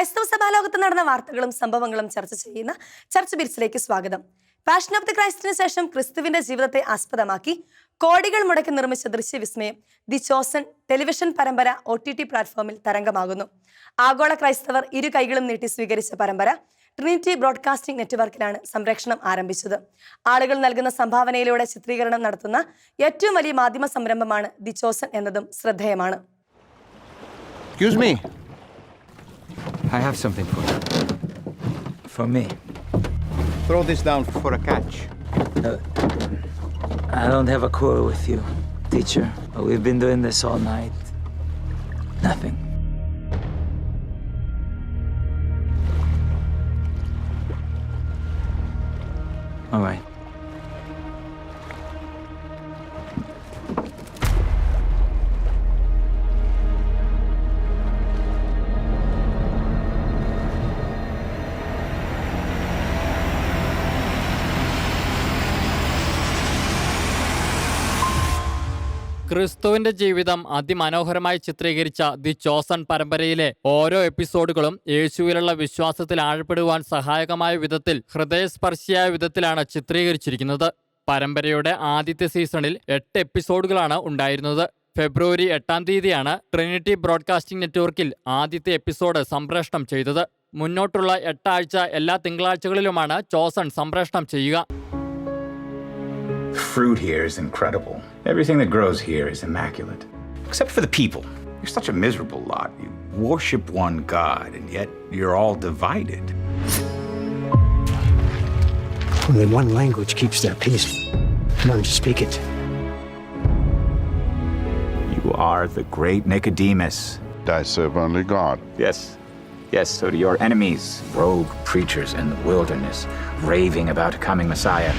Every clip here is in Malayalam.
ക്രൈസ്തവ സഭാലോകത്ത് നടന്ന വാർത്തകളും സംഭവങ്ങളും ചർച്ച ചെയ്യുന്ന ചർച്ച ബിരിച്ചിലേക്ക് സ്വാഗതം. പാഷൻ ഓഫ് ദി ക്രൈസ്റ്റിന് ശേഷം ക്രിസ്തുവിന്റെ ജീവിതത്തെ ആസ്പദമാക്കി കോടികൾ മുടക്കി നിർമ്മിച്ച ദൃശ്യവിസ്മയം ദി ചോസൺ ടെലിവിഷൻ പരമ്പര ഒ ടി ടി പ്ലാറ്റ്ഫോമിൽ തരംഗമാകുന്നു. ആഗോള ക്രൈസ്തവർ ഇരു കൈകളും നീട്ടി സ്വീകരിച്ച പരമ്പര ട്രിനിറ്റി ബ്രോഡ്കാസ്റ്റിംഗ് നെറ്റ്വർക്കിലാണ് സംപ്രേഷണം ആരംഭിച്ചത്. ആളുകൾ നൽകുന്ന സംഭാവനയിലൂടെ ചിത്രീകരണം നടത്തുന്ന ഏറ്റവും വലിയ മാധ്യമ സംരംഭമാണ് ദി ചോസൺ എന്നതും ശ്രദ്ധേയമാണ്. I have something for you. For me. Throw this down for a catch. Uh, I don't have a quarrel with you, teacher. But we've been doing this all night. Nothing. ക്രിസ്തുവിന്റെ ജീവിതം അതിമനോഹരമായി ചിത്രീകരിച്ച ദി ചോസൺ പരമ്പരയിലെ ഓരോ എപ്പിസോഡുകളും യേശുവിലുള്ള വിശ്വാസത്തിൽ ആഴപ്പെടുവാൻ സഹായകമായ വിധത്തിൽ ഹൃദയസ്പർശിയായ വിധത്തിലാണ് ചിത്രീകരിച്ചിരിക്കുന്നത്. പരമ്പരയുടെ ആദ്യത്തെ സീസണിൽ എട്ട് എപ്പിസോഡുകളാണ് ഉണ്ടായിരുന്നത്. ഫെബ്രുവരി എട്ടാം തീയതിയാണ് ട്രിനിറ്റി ബ്രോഡ്കാസ്റ്റിംഗ് നെറ്റ്വർക്കിൽ ആദ്യത്തെ എപ്പിസോഡ് സംപ്രേഷണം ചെയ്തത്. മുന്നോട്ടുള്ള എട്ടാഴ്ച എല്ലാ തിങ്കളാഴ്ചകളിലുമാണ് ചോസൺ സംപ്രേഷണം ചെയ്യുക. Fruit here is incredible. Everything that grows here is immaculate. Except for the people. You're such a miserable lot. You worship one God, and yet you're all divided. Only one language keeps their peace. Learn to speak it. You are the great Nicodemus. I serve only God. Yes. Yes, so do your enemies, rogue preachers in the wilderness, raving about a coming Messiah.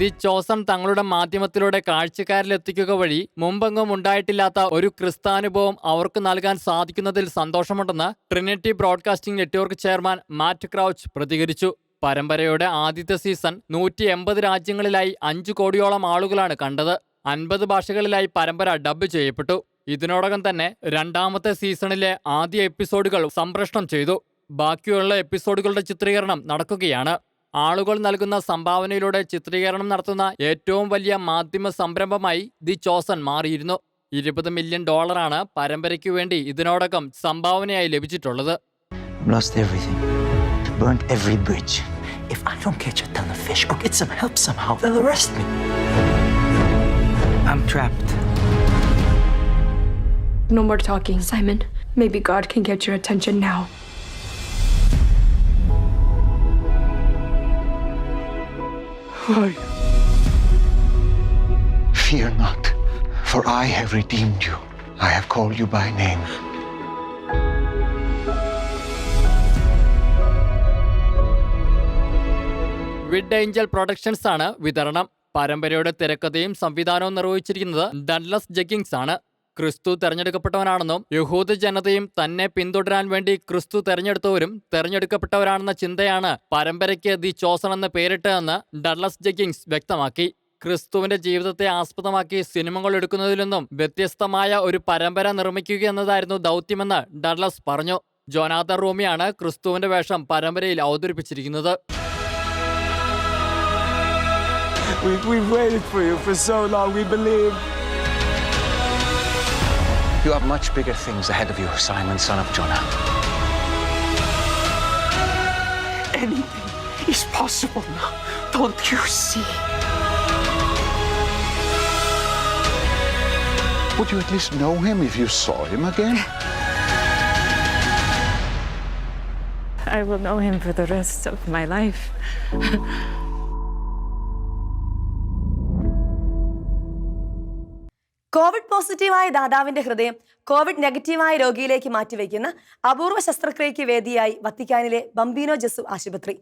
The Chosen തങ്ങളുടെ മാധ്യമത്തിലൂടെ കാഴ്ചക്കാരിലെത്തിക്കുക വഴി മുമ്പെങ്ങും ഉണ്ടായിട്ടില്ലാത്ത ഒരു ക്രിസ്താനുഭവം അവർക്ക് നൽകാൻ സാധിക്കുന്നതിൽ സന്തോഷമുണ്ടെന്ന് Trinity Broadcasting Network chairman Matt Crouch പ്രതികരിച്ചു. പരമ്പരയുടെ ആദ്യത്തെ സീസൺ നൂറ്റി എൺപത് രാജ്യങ്ങളിലായി അഞ്ചു കോടിയോളം ആളുകളാണ് കണ്ടത്. അൻപത് ഭാഷകളിലായി പരമ്പര ഡബ് ചെയ്യപ്പെട്ടു. ഇതിനോടകം തന്നെ രണ്ടാമത്തെ സീസണിലെ ആദ്യ എപ്പിസോഡുകൾ സംപ്രേഷണം ചെയ്തു. ബാക്കിയുള്ള എപ്പിസോഡുകളുടെ ചിത്രീകരണം നടക്കുകയാണ്. ആളുകൾ നൽകുന്ന സംഭാവനയിലൂടെ ചിത്രീകരണം നടത്തുന്ന ഏറ്റവും വലിയ മാധ്യമ സംരംഭമായി ദി ചോസൺ മാറിയിരുന്നു ഇരുപത് മില്യൺ ഡോളറാണ് പരമ്പരയ്ക്കു വേണ്ടി ഇതിനോടകം സംഭാവനയായി ലഭിച്ചിട്ടുള്ളത് I've everything. Burnt every bridge. If I don't catch a ton of fish or get some help somehow, they'll arrest me. I'm trapped. No more talking, Simon. Maybe God can get your attention now. Fear not, for I have redeemed you. I have called you by name. VidAngel productions ആണ് വിതരണം പരമ്പരയുടെ തിരക്കഥയും സംവിധാനവും നിർവഹിച്ചിരിക്കുന്നത് ഡൺലസ് ജഗ്ഗിങ്സ് ആണ് ക്രിസ്തു തെരഞ്ഞെടുക്കപ്പെട്ടവനാണെന്നും യഹൂദ ജനതയും തന്നെ പിന്തുടരാൻ വേണ്ടി ക്രിസ്തു തെരഞ്ഞെടുത്തവരും തെരഞ്ഞെടുക്കപ്പെട്ടവരാണെന്ന ചിന്തയാണ് പരമ്പരയ്ക്ക് ദി ചോസൺ എന്ന് പേരിട്ടതെന്ന് ഡർലസ് ജഗ്ഗിങ്സ് വ്യക്തമാക്കി. ക്രിസ്തുവിന്റെ ജീവിതത്തെ ആസ്പദമാക്കി സിനിമകൾ എടുക്കുന്നതിൽ നിന്നും വ്യത്യസ്തമായ ഒരു പരമ്പര നിർമ്മിക്കുക എന്നതായിരുന്നു ദൗത്യമെന്ന് ഡർലസ് പറഞ്ഞു. ജോനാഥൻ റൂമിയാണ് ക്രിസ്തുവിന്റെ വേഷം പരമ്പരയിൽ അവതരിപ്പിച്ചിരിക്കുന്നത്. We, we've waited for you for so long, we believe. You have much bigger things ahead of you, Simon, son of Jonah. Anything is possible now. Don't you see? Would you at least know him if you saw him again? I will know him for the rest of my life. Covid പോസിറ്റീവായ ദാതാവിന്റെ ഹൃദയം കോവിഡ് നെഗറ്റീവായ രോഗിയിലേക്ക് മാറ്റിവെക്കുന്ന അപൂർവ ശസ്ത്രക്രിയയ്ക്ക് വേദിയായി വത്തിക്കാനിലെ ബംബീനോ ജസു ആശുപത്രി.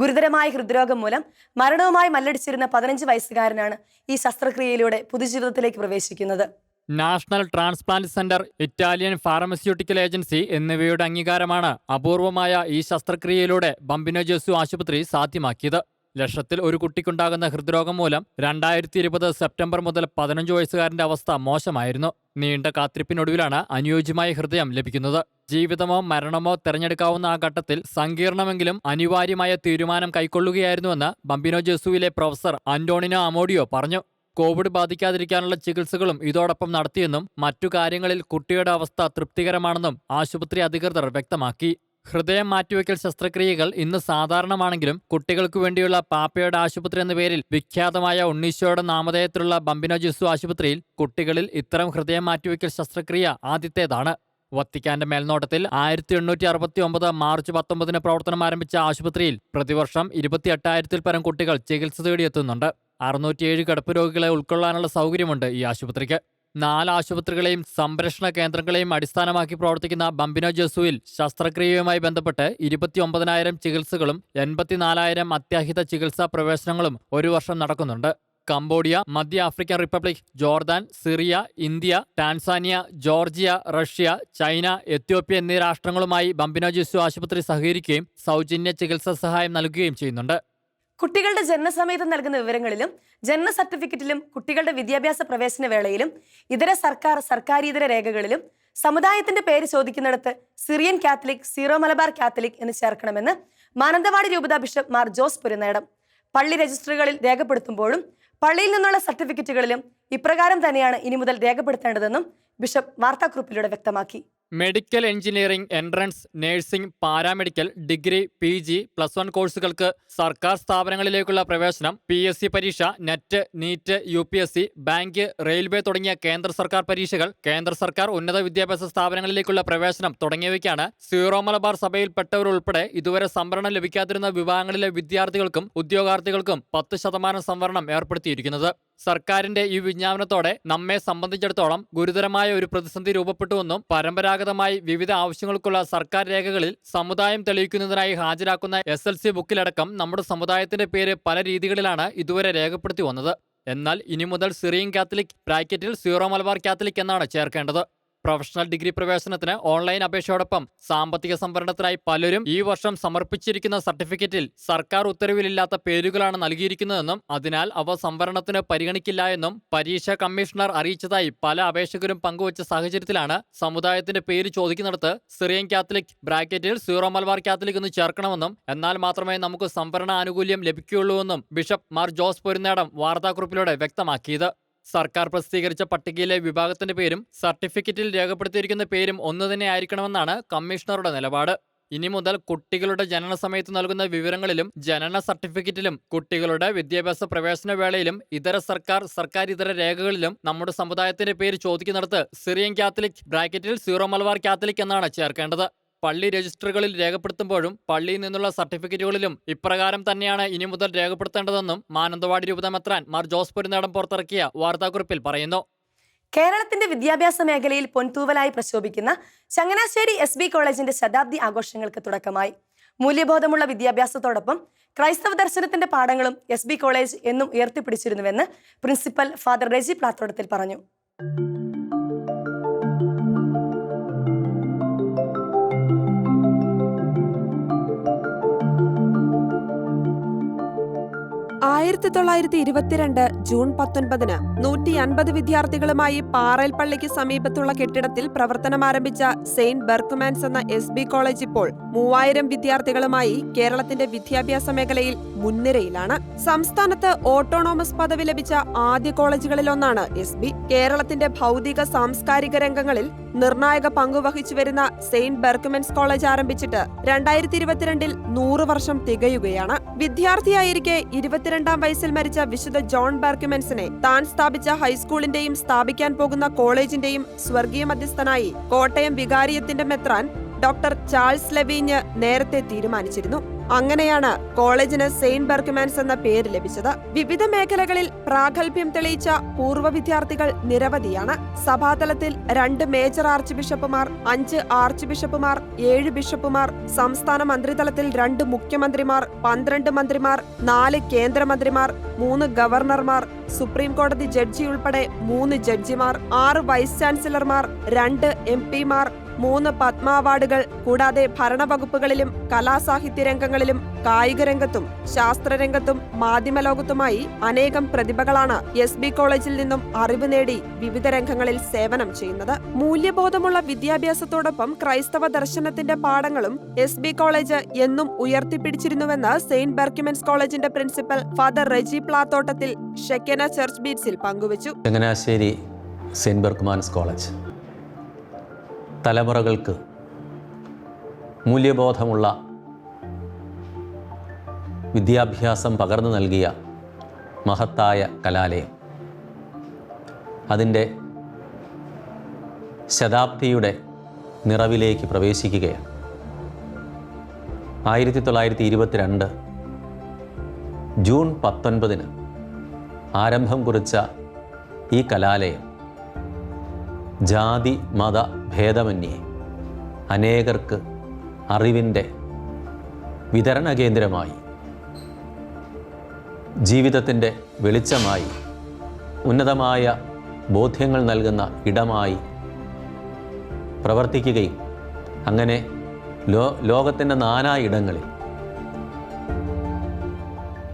ഗുരുതരമായ ഹൃദ്രോഗം മൂലം മരണവുമായി മല്ലടിച്ചിരുന്ന പതിനഞ്ച് വയസ്സുകാരനാണ് ഈ ശസ്ത്രക്രിയയിലൂടെ പുതുജീവിതത്തിലേക്ക് പ്രവേശിക്കുന്നത്. National transplant centre Italian pharmaceutical agency എന്നിവയുടെ അംഗീകാരമാണ് അപൂർവമായ ഈ ശസ്ത്രക്രിയയിലൂടെ ബംബിനോ ജസു ആശുപത്രി സാധ്യമാക്കിയത്. ലക്ഷത്തിൽ ഒരു കുട്ടിക്കുണ്ടാകുന്ന ഹൃദ്രോഗം മൂലം രണ്ടായിരത്തി ഇരുപത് സെപ്റ്റംബർ മുതൽ പതിനഞ്ച് വയസ്സുകാരന്റെ അവസ്ഥ മോശമായിരുന്നു. നീണ്ട കാത്തിരിപ്പിനൊടുവിലാണ് അനുയോജ്യമായ ഹൃദയം ലഭിക്കുന്നത്. ജീവിതമോ മരണമോ തെരഞ്ഞെടുക്കാവുന്ന ആ ഘട്ടത്തിൽ സങ്കീർണമെങ്കിലും അനിവാര്യമായ തീരുമാനം കൈക്കൊള്ളുകയായിരുന്നുവെന്ന് ബംബിനോ ജെസുവിലെ പ്രൊഫസർ അന്റോണിനോ അമോഡിയോ പറഞ്ഞു. കോവിഡ് ബാധിക്കാതിരിക്കാനുള്ള ചികിത്സകളും ഇതോടൊപ്പം നടത്തിയെന്നും മറ്റു കാര്യങ്ങളിൽ കുട്ടിയുടെ അവസ്ഥ തൃപ്തികരമാണെന്നും ആശുപത്രി അധികൃതർ വ്യക്തമാക്കി. ഹൃദയം മാറ്റിവെക്കൽ ശസ്ത്രക്രിയകൾ ഇന്ന് സാധാരണമാണെങ്കിലും കുട്ടികൾക്കു വേണ്ടിയുള്ള പാപ്പയുടെ ആശുപത്രി എന്ന പേരിൽ വിഖ്യാതമായ ഉണ്ണീശോയുടെ നാമധേയത്തിലുള്ള ബംബിനോ ജിസു ആശുപത്രിയിൽ കുട്ടികളിൽ ഇത്തരം ഹൃദയം മാറ്റിവെക്കൽ ശസ്ത്രക്രിയ ആദ്യത്തേതാണ്. വത്തിക്കാന്റെ മേൽനോട്ടത്തിൽ ആയിരത്തി എണ്ണൂറ്റി അറുപത്തി ഒമ്പത് മാർച്ച് പത്തൊമ്പതിന് പ്രവർത്തനം ആരംഭിച്ച ആശുപത്രിയിൽ പ്രതിവർഷം ഇരുപത്തി എട്ടായിരത്തിൽ പരം കുട്ടികൾ ചികിത്സ തേടിയെത്തുന്നുണ്ട്. അറുന്നൂറ്റിയേഴ് കിടപ്പ് രോഗികളെ ഉൾക്കൊള്ളാനുള്ള സൗകര്യമുണ്ട് ഈ ആശുപത്രിക്ക്. നാല് ആശുപത്രികളെയും സംരക്ഷണ കേന്ദ്രങ്ങളെയും അടിസ്ഥാനമാക്കി പ്രവർത്തിക്കുന്ന ബംബിനോ ജസുവിൽ ശസ്ത്രക്രിയയുമായി ബന്ധപ്പെട്ട് ഇരുപത്തിയൊമ്പതിനായിരം ചികിത്സകളും എൺപത്തിനാലായിരം അത്യാഹിത ചികിത്സാ പ്രവേശനങ്ങളും ഒരു വർഷം നടക്കുന്നുണ്ട്. കംബോഡിയ മധ്യ African republic Jordan Syria India Tanzania Georgia Russia China Ethiopia എന്നീ രാഷ്ട്രങ്ങളുമായി ബംബിനോ ജിസു ആശുപത്രി സഹകരിക്കുകയും സൗജന്യ ചികിത്സാ സഹായം നൽകുകയും ചെയ്യുന്നുണ്ട്. കുട്ടികളുടെ ജനനസമയത്ത് നൽകുന്ന വിവരങ്ങളിലും ജനന സർട്ടിഫിക്കറ്റിലും കുട്ടികളുടെ വിദ്യാഭ്യാസ പ്രവേശന വേളയിലും ഇതര സർക്കാർ സർക്കാരിതര രേഖകളിലും സമുദായത്തിന്റെ പേര് ചോദിക്കുന്നിടത്ത് Syrian Catholic Syro Malabar Catholic എന്ന് ചേർക്കണമെന്ന് മാനന്തവാടി രൂപതാ ബിഷപ്പ് മാർ ജോസ് പുരനേടം പള്ളി രജിസ്റ്ററുകളിൽ രേഖപ്പെടുത്തുമ്പോഴും പള്ളിയിൽ നിന്നുള്ള സർട്ടിഫിക്കറ്റുകളിലും ഇപ്രകാരം തന്നെയാണ് ഇനി മുതൽ രേഖപ്പെടുത്തേണ്ടതെന്നും ബിഷപ്പ് വാർത്താക്കുറിപ്പിലൂടെ വ്യക്തമാക്കി. Medical engineering entrance nursing paramedical degree P G plus one കോഴ്സുകൾക്ക് സർക്കാർ സ്ഥാപനങ്ങളിലേക്കുള്ള പ്രവേശനം പി എസ് സി പരീക്ഷ NET NEET U P S C bank railway തുടങ്ങിയ കേന്ദ്ര സർക്കാർ പരീക്ഷകൾ കേന്ദ്ര സർക്കാർ ഉന്നത വിദ്യാഭ്യാസ സ്ഥാപനങ്ങളിലേക്കുള്ള പ്രവേശനം തുടങ്ങിയവയ്ക്കാണ് സീറോ മലബാർ സഭയിൽപ്പെട്ടവരുൾപ്പെടെ ഇതുവരെ സംവരണം ലഭിക്കാതിരുന്ന വിഭാഗങ്ങളിലെ വിദ്യാർത്ഥികൾക്കും ഉദ്യോഗാർത്ഥികൾക്കും പത്ത് ശതമാനം സംവരണം ഏർപ്പെടുത്തിയിരിക്കുന്നത്. സർക്കാരിന്റെ ഈ വിജ്ഞാപനത്തോടെ നമ്മെ സംബന്ധിച്ചിടത്തോളം ഗുരുതരമായ ഒരു പ്രതിസന്ധി രൂപപ്പെട്ടുവെന്നും പരമ്പരാഗതമായി വിവിധ ആവശ്യങ്ങൾക്കുള്ള സർക്കാർ രേഖകളിൽ സമുദായം തെളിയിക്കുന്നതിനായി ഹാജരാക്കുന്ന എസ് എൽ സി ബുക്കിലടക്കം നമ്മുടെ സമുദായത്തിന്റെ പേര് പല രീതികളിലാണ് ഇതുവരെ രേഖപ്പെടുത്തി വന്നത്. എന്നാൽ ഇനി മുതൽ സിറിയൻ കാത്തലിക് ബ്രാക്കറ്റിൽ സീറോ മലബാർ കാത്തലിക് എന്നാണ് ചേർക്കേണ്ടത്. പ്രൊഫഷണൽ ഡിഗ്രി പ്രവേശനത്തിന് ഓൺലൈൻ അപേക്ഷയോടൊപ്പം സാമ്പത്തിക സംവരണത്തിനായി പലരും ഈ വർഷം സമർപ്പിച്ചിരിക്കുന്ന സർട്ടിഫിക്കറ്റിൽ സർക്കാർ ഉത്തരവിലില്ലാത്ത പേരുകളാണ് നൽകിയിരിക്കുന്നതെന്നും അതിനാൽ അവ സംവരണത്തിന് പരിഗണിക്കില്ല എന്നും പരീക്ഷാ കമ്മീഷണർ അറിയിച്ചതായി പല അപേക്ഷകരും പങ്കുവച്ച സാഹചര്യത്തിലാണ് സമുദായത്തിന്റെ പേര് ചോദിക്കുന്നിടത്ത് സിറിയൻ കാത്തലിക് ബ്രാക്കറ്റിൽ സീറോ മലബാർ കാത്തലിക് എന്ന് ചേർക്കണമെന്നും എന്നാൽ മാത്രമേ നമുക്ക് സംവരണ ആനുകൂല്യം ലഭിക്കുകയുള്ളൂവെന്നും ബിഷപ്പ് മാർ ജോസ് പൊരുന്നേടം വാർത്താക്കുറിപ്പിലൂടെ വ്യക്തമാക്കിയത്. സർക്കാർ പ്രസിദ്ധീകരിച്ച പട്ടികയിലെ വിഭാഗത്തിന്റെ പേരും സർട്ടിഫിക്കറ്റിൽ രേഖപ്പെടുത്തിയിരിക്കുന്ന പേരും ഒന്നു തന്നെ ആയിരിക്കണമെന്നാണ് കമ്മീഷണറുടെ നിലപാട്. ഇനി മുതൽ കുട്ടികളുടെ ജനന സമയത്ത് നൽകുന്ന വിവരങ്ങളിലും ജനന സർട്ടിഫിക്കറ്റിലും കുട്ടികളുടെ വിദ്യാഭ്യാസ പ്രവേശന വേളയിലും ഇതര സർക്കാർ സർക്കാർ ഇതര രേഖകളിലും നമ്മുടെ സമുദായത്തിന്റെ പേര് ചോദിക്കുന്നിടത്ത് സിറിയൻ കാത്തലിക് ബ്രാക്കറ്റിൽ സീറോ മലബാർ കാത്തലിക് എന്നാണ് ചേർക്കേണ്ടത്. പള്ളി രജിസ്റ്ററുകളിൽ രേഖപ്പെടുത്തുമ്പോഴും പള്ളിയിൽ നിന്നുള്ള സർട്ടിഫിക്കറ്റുകളിലും ഇപ്രകാരം തന്നെയാണ് ഇനി മുതൽ രേഖപ്പെടുത്തേണ്ടതെന്നും മാനന്തവാടി രൂപതമെത്രാൻ മാർ ജോസ് പൊരുന്നേടം പുറത്തിറക്കിയ വാർത്താക്കുറിപ്പിൽ പറയുന്നു. കേരളത്തിന്റെ വിദ്യാഭ്യാസ മേഖലയിൽ പൊൻതൂവലായി പ്രശോഭിക്കുന്ന ചങ്ങനാശ്ശേരി എസ് ബി കോളേജിന്റെ ശതാബ്ദി ആഘോഷങ്ങൾക്ക് തുടക്കമായി. മൂല്യബോധമുള്ള വിദ്യാഭ്യാസത്തോടൊപ്പം ക്രൈസ്തവ ദർശനത്തിന്റെ പാഠങ്ങളും എസ് ബി കോളേജ് എന്നും ഉയർത്തിപ്പിടിച്ചിരുന്നുവെന്ന് പ്രിൻസിപ്പൽ ഫാദർ റെജി പ്ലാത്തോടത്തിൽ പറഞ്ഞു. ആയിരത്തി തൊള്ളായിരത്തി ഇരുപത്തിരണ്ട് ജൂൺ പത്തൊൻപതിന് നൂറ്റി അൻപത് വിദ്യാർത്ഥികളുമായി പാറൽ പള്ളിക്ക് സമീപത്തുള്ള കെട്ടിടത്തിൽ പ്രവർത്തനമാരംഭിച്ച സെയിന്റ് ബെർക്ക്മാൻസ് എന്ന എസ് കോളേജ് ഇപ്പോൾ മൂവായിരം വിദ്യാർത്ഥികളുമായി കേരളത്തിന്റെ വിദ്യാഭ്യാസ മേഖലയിൽ മുൻനിരയിലാണ്. സംസ്ഥാനത്ത് ഓട്ടോണോമസ് പദവി ലഭിച്ച ആദ്യ കോളേജുകളിലൊന്നാണ് എസ് ബി. കേരളത്തിന്റെ ഭൗതിക സാംസ്കാരിക രംഗങ്ങളിൽ നിർണായക പങ്കുവഹിച്ചു വരുന്ന സെയിന്റ് ബെർക്കുമെൻസ് കോളേജ് ആരംഭിച്ചിട്ട് രണ്ടായിരത്തി ഇരുപത്തിരണ്ടിൽ നൂറ് വർഷം തികയുകയാണ്. വിദ്യാർത്ഥിയായിരിക്കെ ഇരുപത്തിരണ്ടാം വയസ്സിൽ മരിച്ച വിശുദ്ധ ജോൺ ബെർക്കുമെൻസിനെ താൻ സ്ഥാപിച്ച ഹൈസ്കൂളിന്റെയും സ്ഥാപിക്കാൻ പോകുന്ന കോളേജിന്റെയും സ്വർഗീയ മധ്യസ്ഥനായി കോട്ടയം വികാരിയത്തിന്റെ മെത്രാൻ ഡോക്ടർ ചാൾസ് ലവീഞ്ഞ് നേരത്തെ തീരുമാനിച്ചിരുന്നു. അങ്ങനെയാണ് കോളേജിന് സെയിന്റ് ബർക്ക്മാൻസ് എന്ന പേര് ലഭിച്ചത്. വിവിധ മേഖലകളിൽ പ്രാഗൽഭ്യം തെളിയിച്ച പൂർവ വിദ്യാർത്ഥികൾ നിരവധിയാണ്. സഭാതലത്തിൽ രണ്ട് മേജർ ആർച്ച് ബിഷപ്പുമാർ അഞ്ച് ആർച്ച് ബിഷപ്പുമാർ ഏഴ് ബിഷപ്പുമാർ സംസ്ഥാന മന്ത്രിതലത്തിൽ രണ്ട് മുഖ്യമന്ത്രിമാർ പന്ത്രണ്ട് മന്ത്രിമാർ നാല് കേന്ദ്രമന്ത്രിമാർ മൂന്ന് ഗവർണർമാർ സുപ്രീം കോടതി ജഡ്ജി ഉൾപ്പെടെ മൂന്ന് ജഡ്ജിമാർ ആറ് വൈസ് ചാൻസലർമാർ രണ്ട് എം പിമാർ മൂന്ന് പത്മ അവാർഡുകൾ കൂടാതെ ഭരണവകുപ്പുകളിലും കലാസാഹിത്യ രംഗങ്ങളിലും കായിക രംഗത്തും ശാസ്ത്രരംഗത്തും മാധ്യമലോകത്തുമായി അനേകം പ്രതിഭകളാണ് എസ് ബി കോളേജിൽ നിന്നും അറിവ് നേടി വിവിധ രംഗങ്ങളിൽ സേവനം ചെയ്യുന്നത്. മൂല്യബോധമുള്ള വിദ്യാഭ്യാസത്തോടൊപ്പം ക്രൈസ്തവ ദർശനത്തിന്റെ പാഠങ്ങളും എസ് ബി കോളേജ് എന്നും ഉയർത്തിപ്പിടിച്ചിരുന്നുവെന്ന് സെയിന്റ് ബെർക്കിമെൻസ് കോളേജിന്റെ principal father Reji Plathottathil Shekinah church ബീറ്റ്സിൽ പങ്കുവച്ചു. Changanassery Saint Berchmans college. തലമുറകൾക്ക് മൂല്യബോധമുള്ള വിദ്യാഭ്യാസം പകർന്നു നൽകിയ മഹത്തായ കലാലയം. അതിന്റെ ശതാബ്ദിയുടെ നിറവിലേക്ക് പ്രവേശിക്കുകയാണ്. ആയിരത്തി തൊള്ളായിരത്തി ഇരുപത്തിരണ്ട് ജൂൺ പത്തൊൻപതിന് ആരംഭം കുറിച്ച ഈ കലാലയം ജാതി മത ഭേദമന്യേ. അനേകർക്ക് അറിവിന്റെ വിതരണ കേന്ദ്രമായി ജീവിതത്തിന്റെ വെളിച്ചമായി. ഉന്നതമായ ബോധ്യങ്ങൾ നൽകുന്ന ഇടമായി പ്രവർത്തിക്കുകയും അങ്ങനെ ലോ ലോകത്തിന്റെ നാനാ ഇടങ്ങളിൽ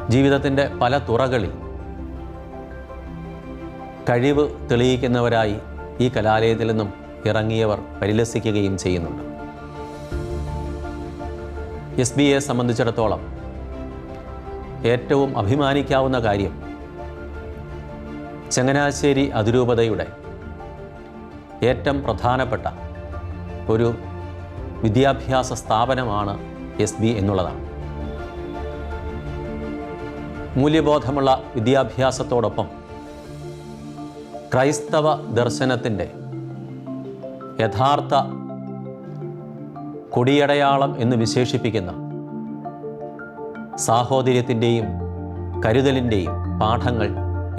ജീവിതത്തിന്റെ പല തുറകളിൽ കഴിവ് തെളിയിക്കുന്നവരായി ഈ കലാലയത്തിൽ നിന്നും ഇറങ്ങിയവർ പരിലസിക്കുകയും ചെയ്യുന്നുണ്ട്. എസ് ബി എ സംബന്ധിച്ചിടത്തോളം ഏറ്റവും അഭിമാനിക്കാവുന്ന കാര്യം ചങ്ങനാശ്ശേരി അതിരൂപതയുടെ ഏറ്റവും പ്രധാനപ്പെട്ട ഒരു വിദ്യാഭ്യാസ സ്ഥാപനമാണ് എസ് ബി എന്നുള്ളതാണ്. മൂല്യബോധമുള്ള വിദ്യാഭ്യാസത്തോടൊപ്പം ക്രൈസ്തവ ദർശനത്തിന്റെ യഥാർത്ഥ കൊടിയടയാളം എന്ന് വിശേഷിപ്പിക്കുന്ന സാഹോദര്യത്തിന്റെയും കരുതലിന്റെയും പാഠങ്ങൾ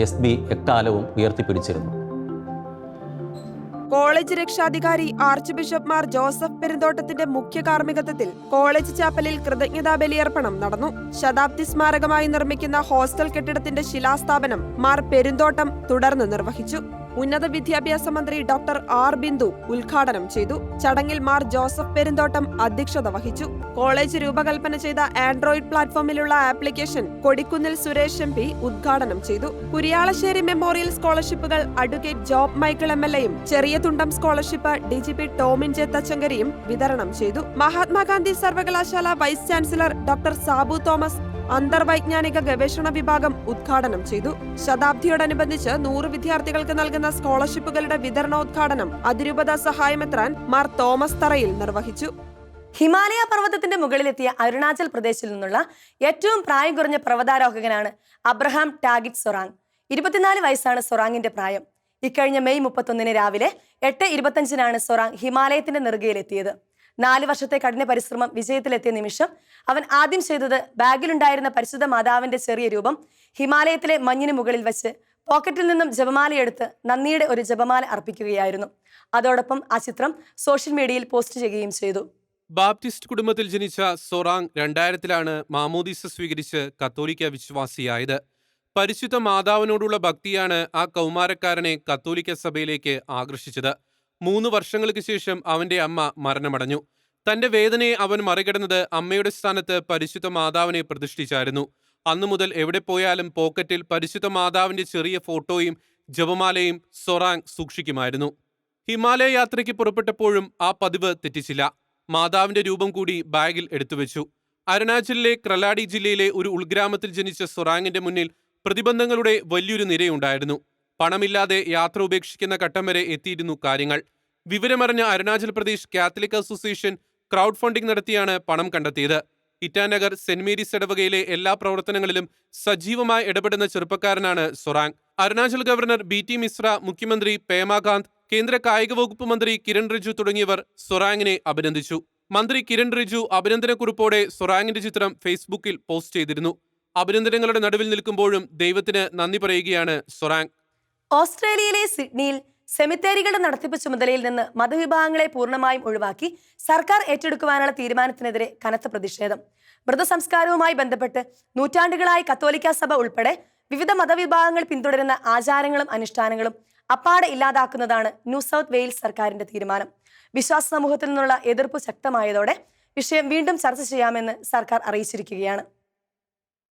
എസ് ബി എക്കാലവും ഉയർത്തിപ്പിടിച്ചിരുന്നു. കോളേജ് രക്ഷാധികാരി ആർച്ച് ബിഷപ്പ് മാർ ജോസഫ് പെരുന്തോട്ടത്തിന്റെ മുഖ്യ കാർമ്മികത്വത്തിൽ കോളേജ് ചാപ്പലിൽ കൃതജ്ഞതാ ബലിയർപ്പണം നടന്നു. ശതാബ്ദി സ്മാരകമായി നിർമ്മിക്കുന്ന ഹോസ്റ്റൽ കെട്ടിടത്തിന്റെ ശിലാസ്ഥാപനം മാർ പെരുന്തോട്ടം തുടർന്ന് നിർവഹിച്ചു. ഉന്നത വിദ്യാഭ്യാസ മന്ത്രി ഡോക്ടർ ആർ ബിന്ദു ഉദ്ഘാടനം ചെയ്തു. ചടങ്ങിൽ മാർ ജോസഫ് പെരുന്തോട്ടം അധ്യക്ഷത വഹിച്ചു. കോളേജ് രൂപകൽപ്പന ചെയ്ത Android പ്ലാറ്റ്ഫോമിലുള്ള application Kodikunnil Suresh M P ഉദ്ഘാടനം ചെയ്തു. Kuriyalassery memorial scholarships advocate Job Michael M L എയും ചെറിയ തുണ്ടം scholarship D G P Tomin J തച്ചങ്കരിയും വിതരണം ചെയ്തു. മഹാത്മാഗാന്ധി സർവകലാശാല vice chancellor doctor Sabu Thomas അന്തർവൈജ്ഞാനിക ഗവേഷണ വിഭാഗം ഉദ്ഘാടനം ചെയ്തു. ശതാബ്ദിയോടനുബന്ധിച്ച് നൂറ് വിദ്യാർത്ഥികൾക്ക് നൽകുന്ന സ്കോളർഷിപ്പുകളുടെ വിതരണോദ്ഘാടനം അതിരൂപത സഹായമെത്രാൻ മാർ തോമസ് തറയിൽ നിർവഹിച്ചു. ഹിമാലയ പർവതത്തിന്റെ മുകളിലെത്തിയ അരുണാചൽ പ്രദേശിൽ നിന്നുള്ള ഏറ്റവും പ്രായം കുറഞ്ഞ പർവതാരോഹകനാണ് അബ്രഹാം ടാഗിറ്റ് സൊറാങ്. ഇരുപത്തിനാല് വയസ്സാണ് സൊറാങ്ങിന്റെ പ്രായം. ഇക്കഴിഞ്ഞ മെയ് മുപ്പത്തൊന്നിന് രാവിലെ എട്ട് ഇരുപത്തഞ്ചിനാണ് സൊറാങ് ഹിമാലയത്തിന്റെ നെറുകയിലെത്തിയത്. നാല് വർഷത്തെ കഠിന പരിശ്രമം വിജയത്തിലെത്തിയ നിമിഷം അവൻ ആദ്യം ചെയ്തത് ബാഗിലുണ്ടായിരുന്ന പരിശുദ്ധ മാതാവിന്റെ ചെറിയ രൂപം ഹിമാലയത്തിലെ മഞ്ഞിന് മുകളിൽ വെച്ച് പോക്കറ്റിൽ നിന്നും ജപമാലയെടുത്ത് നന്ദിയുടെ ഒരു ജപമാല അർപ്പിക്കുകയായിരുന്നു. അതോടൊപ്പം ആ ചിത്രം സോഷ്യൽ മീഡിയയിൽ പോസ്റ്റ് ചെയ്യുകയും ചെയ്തു. ബാപ്റ്റിസ്റ്റ് കുടുംബത്തിൽ ജനിച്ച സൊറാങ് രണ്ടായിരത്തിലാണ് മാമോദീസ സ്വീകരിച്ച് കത്തോലിക്ക വിശ്വാസിയായത്. പരിശുദ്ധ മാതാവിനോടുള്ള ഭക്തിയാണ് ആ കൗമാരക്കാരനെ കത്തോലിക്ക സഭയിലേക്ക് ആകർഷിച്ചത്. മൂന്ന് വർഷങ്ങൾക്ക് ശേഷം അവന്റെ അമ്മ മരണമടഞ്ഞു. തന്റെ വേദനയെ അവൻ മറികടന്നത് അമ്മയുടെ സ്ഥാനത്ത് പരിശുദ്ധ മാതാവിനെ പ്രതിഷ്ഠിച്ചായിരുന്നു. അന്നു മുതൽ എവിടെ പോയാലും പോക്കറ്റിൽ പരിശുദ്ധ മാതാവിന്റെ ചെറിയ ഫോട്ടോയും ജപമാലയും സൊറാങ് സൂക്ഷിക്കുമായിരുന്നു. ഹിമാലയ യാത്രയ്ക്ക് പുറപ്പെട്ടപ്പോഴും ആ പതിവ് തെറ്റിച്ചില്ല. മാതാവിന്റെ രൂപം കൂടി ബാഗിൽ എടുത്തുവെച്ചു. അരുണാചലിലെ ക്രലാഡി ജില്ലയിലെ ഒരു ഉൾഗ്രാമത്തിൽ ജനിച്ച സൊറാങ്ങിന്റെ മുന്നിൽ പ്രതിബന്ധങ്ങളുടെ വലിയൊരു നിരയുണ്ടായിരുന്നു. പണമില്ലാതെ യാത്ര ഉപേക്ഷിക്കുന്ന ഘട്ടം വരെ എത്തിയിരുന്നു കാര്യങ്ങൾ. വിവരമറിഞ്ഞ Arunachal Pradesh Catholic association crowd funding നടത്തിയാണ് പണം കണ്ടെത്തിയത്. ഇറ്റാനഗർ സെന്റ് മേരീസ് ഇടവകയിലെ എല്ലാ പ്രവർത്തനങ്ങളിലും സജീവമായി ഇടപെടുന്ന ചെറുപ്പക്കാരനാണ് Sorang. Arunachal governor B T Mishra മുഖ്യമന്ത്രി പേമാകാന്ത് കേന്ദ്ര കായിക വകുപ്പ് മന്ത്രി കിരൺ റിജു തുടങ്ങിയവർ സൊറാങ്ങിനെ അഭിനന്ദിച്ചു. മന്ത്രി കിരൺ റിജു അഭിനന്ദനക്കുറിപ്പോടെ സൊറാങ്ങിന്റെ ചിത്രം ഫേസ്ബുക്കിൽ പോസ്റ്റ് ചെയ്തിരുന്നു. അഭിനന്ദനങ്ങളുടെ നടുവിൽ നിൽക്കുമ്പോഴും ദൈവത്തിന് നന്ദി പറയുകയാണ് സൊറാങ്. ഓസ്ട്രേലിയയിലെ സിഡ്നിയിൽ സെമിത്തേരികളുടെ നടത്തിപ്പ് ചുമതലയിൽ നിന്ന് മതവിഭാഗങ്ങളെ പൂർണമായും ഒഴിവാക്കി സർക്കാർ ഏറ്റെടുക്കുവാനുള്ള തീരുമാനത്തിനെതിരെ കനത്ത പ്രതിഷേധം. മൃതസംസ്കാരവുമായി ബന്ധപ്പെട്ട് നൂറ്റാണ്ടുകളായി കത്തോലിക്ക സഭ ഉൾപ്പെടെ വിവിധ മതവിഭാഗങ്ങൾ പിന്തുടരുന്ന ആചാരങ്ങളും അനുഷ്ഠാനങ്ങളും അപ്പാടെ ഇല്ലാതാക്കുന്നതാണ് ന്യൂ സൗത്ത് വെയിൽസ് സർക്കാരിന്റെ തീരുമാനം. വിശ്വാസ സമൂഹത്തിൽ നിന്നുള്ള എതിർപ്പ് ശക്തമായതോടെ വിഷയം വീണ്ടും ചർച്ച ചെയ്യാമെന്ന് സർക്കാർ അറിയിച്ചിരിക്കുകയാണ്.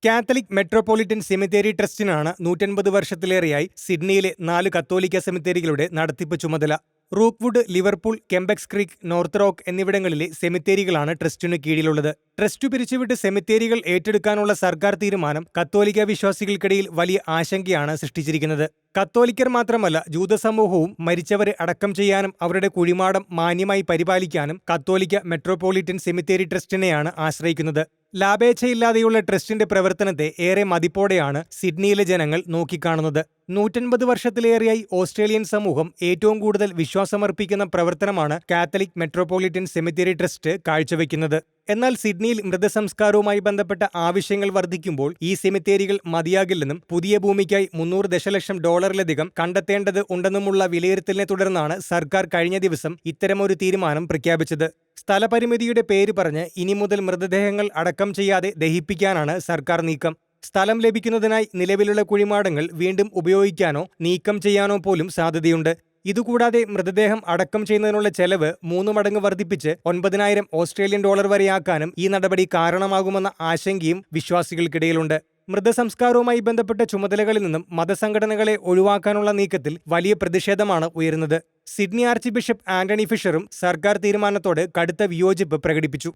കാത്തലിക് മെട്രോപൊളിറ്റൻ സെമിത്തേരി ട്രസ്റ്റിനാണ് നൂറ്റൻപത് വർഷത്തിലേറെയായി സിഡ്നിയിലെ നാല് കത്തോലിക്ക സെമിത്തേരികളുടെ നടത്തിപ്പ് ചുമതല. Rookwood Liverpool Kemps Creek North Rock എന്നിവിടങ്ങളിലെ സെമിത്തേരികളാണ് ട്രസ്റ്റിനു കീഴിലുള്ളത്. ട്രസ്റ്റ് പിരിച്ചുവിട്ട് സെമിത്തേരികൾ ഏറ്റെടുക്കാനുള്ള സർക്കാർ തീരുമാനം കത്തോലിക്ക വിശ്വാസികൾക്കിടയിൽ വലിയ ആശങ്കയാണ് സൃഷ്ടിച്ചിരിക്കുന്നത്. കത്തോലിക്കർ മാത്രമല്ല ജൂതസമൂഹവും മരിച്ചവരെ അടക്കം ചെയ്യാനും അവരുടെ കുഴിമാടം മാന്യമായി പരിപാലിക്കാനും കത്തോലിക്ക മെട്രോപൊളിറ്റൻ സെമിത്തേരി ട്രസ്റ്റിനെയാണ് ആശ്രയിക്കുന്നത്. ലാഭേച്ഛയില്ലാതെയുള്ള ട്രസ്റ്റിന്റെ പ്രവർത്തനത്തെ ഏറെ മതിപ്പോടെയാണ് സിഡ്നിയിലെ ജനങ്ങൾ നോക്കിക്കാണുന്നത്. നൂറ്റൻപത് വർഷത്തിലേറെയായി ഓസ്ട്രേലിയൻ സമൂഹം ഏറ്റവും കൂടുതൽ വിശ്വാസമർപ്പിക്കുന്ന പ്രവർത്തനമാണ് കാത്തലിക് മെട്രോപൊളിറ്റൻ സെമിത്തേരി ട്രസ്റ്റ് കാഴ്ചവെക്കുന്നത്. എന്നാൽ സിഡ്നിയിൽ മൃതസംസ്കാരവുമായി ബന്ധപ്പെട്ട ആവശ്യങ്ങൾ വർദ്ധിക്കുമ്പോൾ ഈ സെമിത്തേരികൾ മതിയാകില്ലെന്നും പുതിയ ഭൂമിക്കായി മുന്നൂറ് ദശലക്ഷം ഡോളറിലധികം കണ്ടെത്തേണ്ടത് ഉണ്ടെന്നുമുള്ള വിലയിരുത്തലിനെ തുടർന്നാണ് സർക്കാർ കഴിഞ്ഞ ദിവസം ഇത്തരമൊരു തീരുമാനം പ്രഖ്യാപിച്ചത്. സ്ഥലപരിമിതിയുടെ പേര് പറഞ്ഞ് ഇനി മുതൽ മൃതദേഹങ്ങൾ അടക്കം ചെയ്യാതെ ദഹിപ്പിക്കാനാണ് സർക്കാർ നീക്കം. സ്ഥലം ലഭിക്കുന്നതിനായി നിലവിലുള്ള കുഴിമാടങ്ങൾ വീണ്ടും ഉപയോഗിക്കാനോ നീക്കം ചെയ്യാനോ പോലും സാധ്യതയുണ്ട്. ഇതുകൂടാതെ മൃതദേഹം അടക്കം ചെയ്യുന്നതിനുള്ള ചെലവ് മൂന്ന് മടങ്ങ് വർദ്ധിപ്പിച്ച് ഒൻപതിനായിരം ഓസ്ട്രേലിയൻ ഡോളർ വരെയാക്കാനും ഈ നടപടി കാരണമാകുമെന്ന ആശങ്കയും വിശ്വാസികൾക്കിടയിലുണ്ട്. മൃതസംസ്കാരവുമായി ബന്ധപ്പെട്ട ചുമതലകളിൽ നിന്നും മതസംഘടനകളെ ഒഴിവാക്കാനുള്ള നീക്കത്തിൽ വലിയ പ്രതിഷേധമാണ് ഉയരുന്നത്. സിഡ്നി ആർച്ച് ബിഷപ്പ് ആന്റണി ഫിഷറും സർക്കാർ തീരുമാനത്തോട് കടുത്ത വിയോജിപ്പ് പ്രകടിപ്പിച്ചു.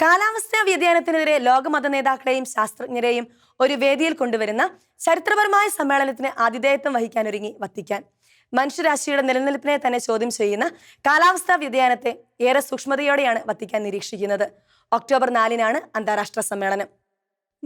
കാലാവസ്ഥാ വ്യതിയാനത്തിനെതിരെ ലോകമത നേതാക്കളെയും ശാസ്ത്രജ്ഞരെയും ഒരു വേദിയിൽ കൊണ്ടുവരുന്ന ചരിത്രപരമായ സമ്മേളനത്തിന് ആതിഥേയത്വം വഹിക്കാനൊരുങ്ങി വത്തിക്കാൻ. മനുഷ്യരാശിയുടെ നിലനിൽപ്പിനെ തന്നെ ചോദ്യം ചെയ്യുന്ന കാലാവസ്ഥാ വ്യതിയാനത്തെ ഏറെ സൂക്ഷ്മതയോടെയാണ് വത്തിക്കാൻ നിരീക്ഷിക്കുന്നത്. ഒക്ടോബർ നാലിനാണ് അന്താരാഷ്ട്ര സമ്മേളനം.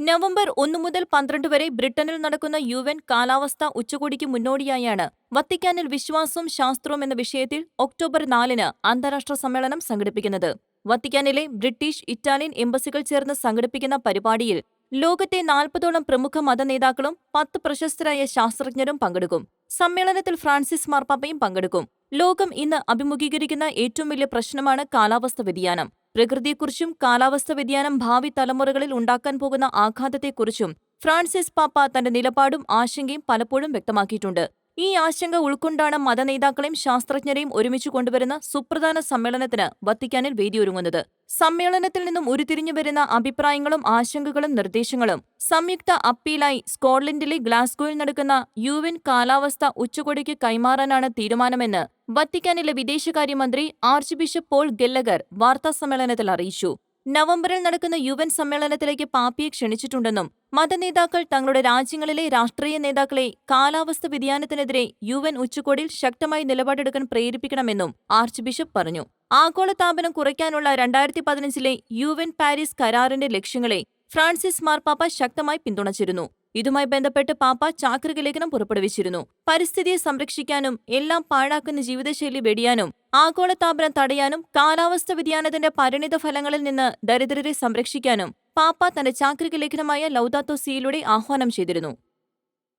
നവംബർ ഒന്നു മുതൽ പന്ത്രണ്ട് വരെ ബ്രിട്ടനിൽ നടക്കുന്ന യു എൻ കാലാവസ്ഥാ ഉച്ചകോടിക്ക് മുന്നോടിയായാണ് വത്തിക്കാനിൽ വിശ്വാസവും ശാസ്ത്രവും എന്ന വിഷയത്തിൽ ഒക്ടോബർ നാലിന് അന്താരാഷ്ട്ര സമ്മേളനം സംഘടിപ്പിക്കുന്നത്. വത്തിക്കാനിലെ ബ്രിട്ടീഷ് ഇറ്റാലിയൻ എംബസികൾ ചേർന്ന് സംഘടിപ്പിക്കുന്ന പരിപാടിയിൽ ലോകത്തെ നാൽപ്പതോളം പ്രമുഖ മതനേതാക്കളും പത്ത് പ്രശസ്തരായ ശാസ്ത്രജ്ഞരും പങ്കെടുക്കും. സമ്മേളനത്തിൽ ഫ്രാൻസിസ് മാർപ്പാപ്പയും പങ്കെടുക്കും. ലോകം ഇന്ന് അഭിമുഖീകരിക്കുന്ന ഏറ്റവും വലിയ പ്രശ്നമാണ് കാലാവസ്ഥ വ്യതിയാനം. പ്രകൃതിയെക്കുറിച്ചും കാലാവസ്ഥ വ്യതിയാനം ഭാവി തലമുറകളിൽ ഉണ്ടാക്കാൻ പോകുന്ന ആഘാതത്തെക്കുറിച്ചും ഫ്രാൻസിസ് പാപ്പ തന്റെ നിലപാടും ആശങ്കയും പലപ്പോഴും വ്യക്തമാക്കിയിട്ടുണ്ട്. ഈ ആശങ്ക ഉൾക്കൊണ്ടാണ് മതനേതാക്കളെയും ശാസ്ത്രജ്ഞരെയും ഒരുമിച്ച് കൊണ്ടുവരുന്ന സുപ്രധാന സമ്മേളനത്തിന് വത്തിക്കാനിൽ വേദിയൊരുങ്ങുന്നത്. സമ്മേളനത്തിൽ നിന്നും ഉരുത്തിരിഞ്ഞു വരുന്ന അഭിപ്രായങ്ങളും ആശങ്കകളും നിർദ്ദേശങ്ങളും സംയുക്ത അപ്പീലായി സ്കോട്ട്ലൻഡിലെ ഗ്ലാസ്ഗോയിൽ നടക്കുന്ന യു എൻ കാലാവസ്ഥ ഉച്ചകോടിക്ക് കൈമാറാനാണ് തീരുമാനമെന്ന് വത്തിക്കാനിലെ വിദേശകാര്യമന്ത്രി ആർച്ച് ബിഷപ്പ് പോൾ ഗെല്ലഗർ വാർത്താസമ്മേളനത്തിൽ അറിയിച്ചു. നവംബറിൽ നടക്കുന്ന യു എൻ സമ്മേളനത്തിലേക്ക് പാപ്പിയെ ക്ഷണിച്ചിട്ടുണ്ടെന്നും മതനേതാക്കൾ തങ്ങളുടെ രാജ്യങ്ങളിലെ രാഷ്ട്രീയ നേതാക്കളെ കാലാവസ്ഥ വ്യതിയാനത്തിനെതിരെ യു എൻ ഉച്ചകോടിയിൽ ശക്തമായി നിലപാടെടുക്കാൻ പ്രേരിപ്പിക്കണമെന്നും ആർച്ച് ബിഷപ്പ് പറഞ്ഞു. ആഗോളതാപനം കുറയ്ക്കാനുള്ള രണ്ടായിരത്തി പതിനഞ്ചിലെ യു എൻ പാരീസ് കരാറിന്റെ ലക്ഷ്യങ്ങളെ ഫ്രാൻസിസ് മാർപ്പാപ്പ ശക്തമായി പിന്തുണച്ചിരുന്നു. ഇതുമായി ബന്ധപ്പെട്ട് പാപ്പ ചാക്രിക ലേഖനം പുറപ്പെടുവിച്ചിരുന്നു. പരിസ്ഥിതിയെ സംരക്ഷിക്കാനും എല്ലാം പാഴാക്കുന്ന ജീവിതശൈലി വെടിയാനും ആഗോളതാപനം തടയാനും കാലാവസ്ഥ വ്യതിയാനത്തിന്റെ പരിണിത ഫലങ്ങളിൽ നിന്ന് ദരിദ്രരെ സംരക്ഷിക്കാനും പാപ്പ തന്റെ ചാക്രിക ലേഖനമായ ലൗദാത്തോ സിയിലൂടെ ആഹ്വാനം ചെയ്തിരുന്നു.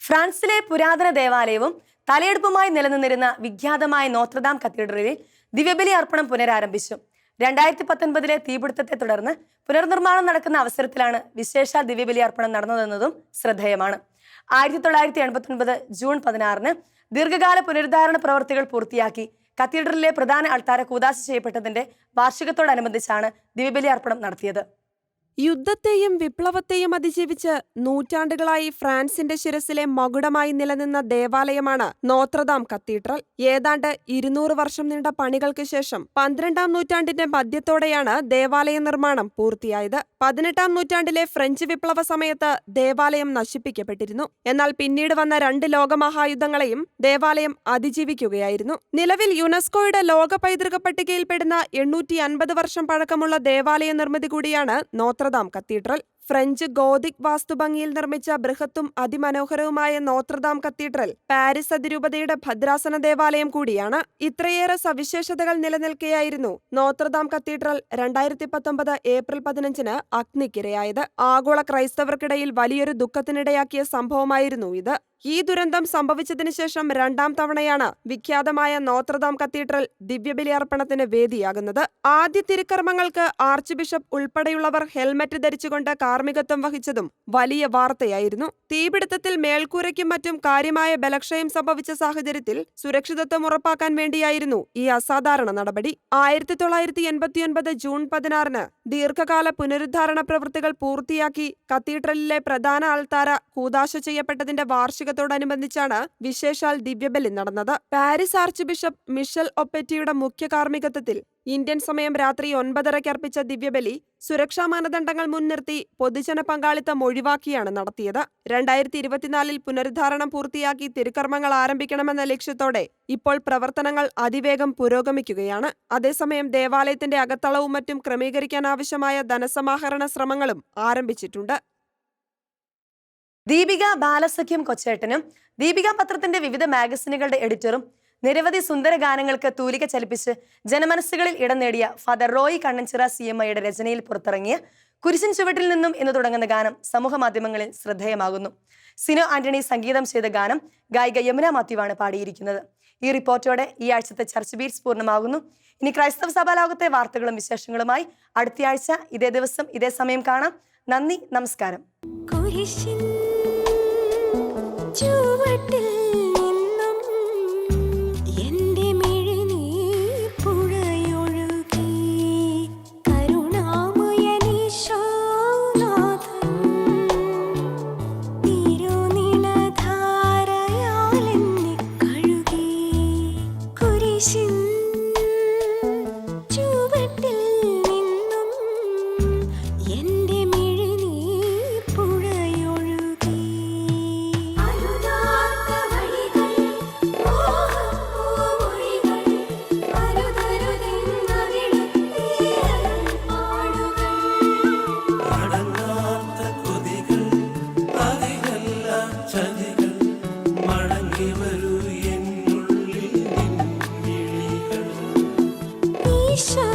ഫ്രാൻസിലെ പുരാതന ദേവാലയവും തലയെടുപ്പുമായി നിലനിന്നിരുന്ന വിഖ്യാതമായ നോത്രദാം കത്തീഡ്രലിൽ ദിവ്യബലി അർപ്പണം പുനരാരംഭിച്ചു. രണ്ടായിരത്തി പത്തൊൻപതിലെ തീപിടുത്തത്തെ തുടർന്ന് പുനർനിർമ്മാണം നടക്കുന്ന അവസരത്തിലാണ് വിശേഷ ദിവ്യബലി അർപ്പണം നടന്നതെന്നതും ശ്രദ്ധേയമാണ്. ആയിരത്തി തൊള്ളായിരത്തി എൺപത്തി ഒൻപത് ജൂൺ പതിനാറിന് ദീർഘകാല പുനരുദ്ധാരണ പ്രവർത്തികൾ പൂർത്തിയാക്കി കത്തീഡ്രലിലെ പ്രധാന അൾത്താര കൂതാശ ചെയ്യപ്പെട്ടതിന്റെ വാർഷികത്തോടനുബന്ധിച്ചാണ് ദിവ്യബലി അർപ്പണം നടത്തിയത്. യുദ്ധത്തെയും വിപ്ലവത്തെയും അതിജീവിച്ച് നൂറ്റാണ്ടുകളായി ഫ്രാൻസിന്റെ ശിരസിലെ മകുടമായി നിലനിന്ന ദേവാലയമാണ് നോത്രദാം കത്തീഡ്രൽ. ഏതാണ്ട് ഇരുന്നൂറ് വർഷം നീണ്ട പണികൾക്ക് ശേഷം പന്ത്രണ്ടാം നൂറ്റാണ്ടിന്റെ മധ്യത്തോടെയാണ് ദേവാലയ നിർമ്മാണം പൂർത്തിയായത്. പതിനെട്ടാം നൂറ്റാണ്ടിലെ ഫ്രഞ്ച് വിപ്ലവ സമയത്ത് ദേവാലയം നശിപ്പിക്കപ്പെട്ടിരുന്നു. എന്നാൽ പിന്നീട് വന്ന രണ്ട് ലോകമഹായുദ്ധങ്ങളെയും ദേവാലയം അതിജീവിക്കുകയായിരുന്നു. നിലവിൽ യുനെസ്കോയുടെ ലോക പൈതൃക പട്ടികയിൽപ്പെടുന്ന എണ്ണൂറ്റി അൻപത് വർഷം പഴക്കമുള്ള ദേവാലയ നിർമ്മിതി കൂടിയാണ് Notre Dame cathedral. French Gothic വാസ്തുഭംഗിയിൽ നിർമ്മിച്ച ബൃഹത്തും അതിമനോഹരവുമായ നോത്രദാം കത്തീഡ്രൽ പാരീസ് അതിരൂപതയുടെ ഭദ്രാസന ദേവാലയം കൂടിയാണ്. ഇത്രയേറെ സവിശേഷതകൾ നിലനിൽക്കെയായിരുന്നു നോത്രദാം കത്തീഡ്രൽ രണ്ടായിരത്തി പത്തൊമ്പത് ഏപ്രിൽ പതിനഞ്ചിന് അഗ്നിക്കിരയായത്. ആഗോള ക്രൈസ്തവർക്കിടയിൽ വലിയൊരു ദുഃഖത്തിനിടയാക്കിയ സംഭവമായിരുന്നു ഇത്. ഈ ദുരന്തം സംഭവിച്ചതിനു ശേഷം രണ്ടാം തവണയാണ് വിഖ്യാതമായ നോത്രദാം കത്തീഡ്രൽ ദിവ്യബലി അർപ്പണത്തിന് വേദിയാകുന്നത്. ആദ്യ തിരുക്കർമ്മങ്ങൾക്ക് ആർച്ച് ബിഷപ്പ് ഉൾപ്പെടെയുള്ളവർ ഹെൽമറ്റ് ധരിച്ചുകൊണ്ട് കാർ കാർമ്മികത്വം വഹിച്ചതും വലിയ വാർത്തയായിരുന്നു. തീപിടുത്തത്തിൽ മേൽക്കൂരയ്ക്കും മറ്റും കാര്യമായ ബലക്ഷയം സംഭവിച്ച സാഹചര്യത്തിൽ സുരക്ഷിതത്വം ഉറപ്പാക്കാൻ വേണ്ടിയായിരുന്നു ഈ അസാധാരണ നടപടി. ആയിരത്തി തൊള്ളായിരത്തി എൺപത്തിയൊൻപത് ജൂൺ പതിനാറിന് ദീർഘകാല പുനരുദ്ധാരണ പ്രവൃത്തികൾ പൂർത്തിയാക്കി കത്തീഡ്രലിലെ പ്രധാന ആൾത്താര കൂതാശ ചെയ്യപ്പെട്ടതിന്റെ വാർഷികത്തോടനുബന്ധിച്ചാണ് വിശേഷാൽ ദിവ്യബലി നടന്നത്. പാരീസ് ആർച്ച് ബിഷപ്പ് മിഷൽ ഒപ്പെറ്റിയുടെ മുഖ്യ കാർമ്മികത്വത്തിൽ ഇന്ത്യൻ സമയം രാത്രി ഒൻപതരയ്ക്ക് അർപ്പിച്ച ദിവ്യബലി സുരക്ഷാ മാനദണ്ഡങ്ങൾ മുൻനിർത്തി പൊതുജന പങ്കാളിത്തം ഒഴിവാക്കിയാണ് നടത്തിയത്. രണ്ടായിരത്തി ഇരുപത്തിനാലിൽ പുനരുദ്ധാരണം പൂർത്തിയാക്കി തിരുക്കർമ്മങ്ങൾ ആരംഭിക്കണമെന്ന ലക്ഷ്യത്തോടെ ഇപ്പോൾ പ്രവർത്തനങ്ങൾ അതിവേഗം പുരോഗമിക്കുകയാണ്. അതേസമയം ദേവാലയത്തിന്റെ അകത്തളവും മറ്റും ക്രമീകരിക്കാൻ ആവശ്യമായ ധനസമാഹരണ ശ്രമങ്ങളും ആരംഭിച്ചിട്ടുണ്ട്. ദീപിക ബാലസഖ്യം കൊച്ചേട്ടനും ദീപിക പത്രത്തിന്റെ വിവിധ മാഗസിനുകളുടെ എഡിറ്ററും നിരവധി സുന്ദര ഗാനങ്ങൾക്ക് തൂലിക ചലിപ്പിച്ച് ജനമനസ്സുകളിൽ ഇടം നേടിയ father Roy Kannanchira C M ഐയുടെ രചനയിൽ പുറത്തിറങ്ങിയ കുരിശിൻ ചുവട്ടിൽ നിന്നും എന്ന് തുടങ്ങുന്ന ഗാനം സമൂഹ മാധ്യമങ്ങളിൽ ശ്രദ്ധേയമാകുന്നു. സിനോ ആന്റണി സംഗീതം ചെയ്ത ഗാനം ഗായിക യമുന മാത്യുവാണ് പാടിയിരിക്കുന്നത്. ഈ റിപ്പോർട്ടോടെ ഈ ആഴ്ചത്തെ ചർച്ച ബീറ്റ്സ് പൂർണമാകുന്നു. ഇനി ക്രൈസ്തവ സഭാലോകത്തെ വാർത്തകളും വിശേഷങ്ങളുമായി അടുത്തയാഴ്ച ഇതേ ദിവസം ഇതേ സമയം കാണാം. നന്ദി നമസ്കാരം. ചുവട്ടിൽ show.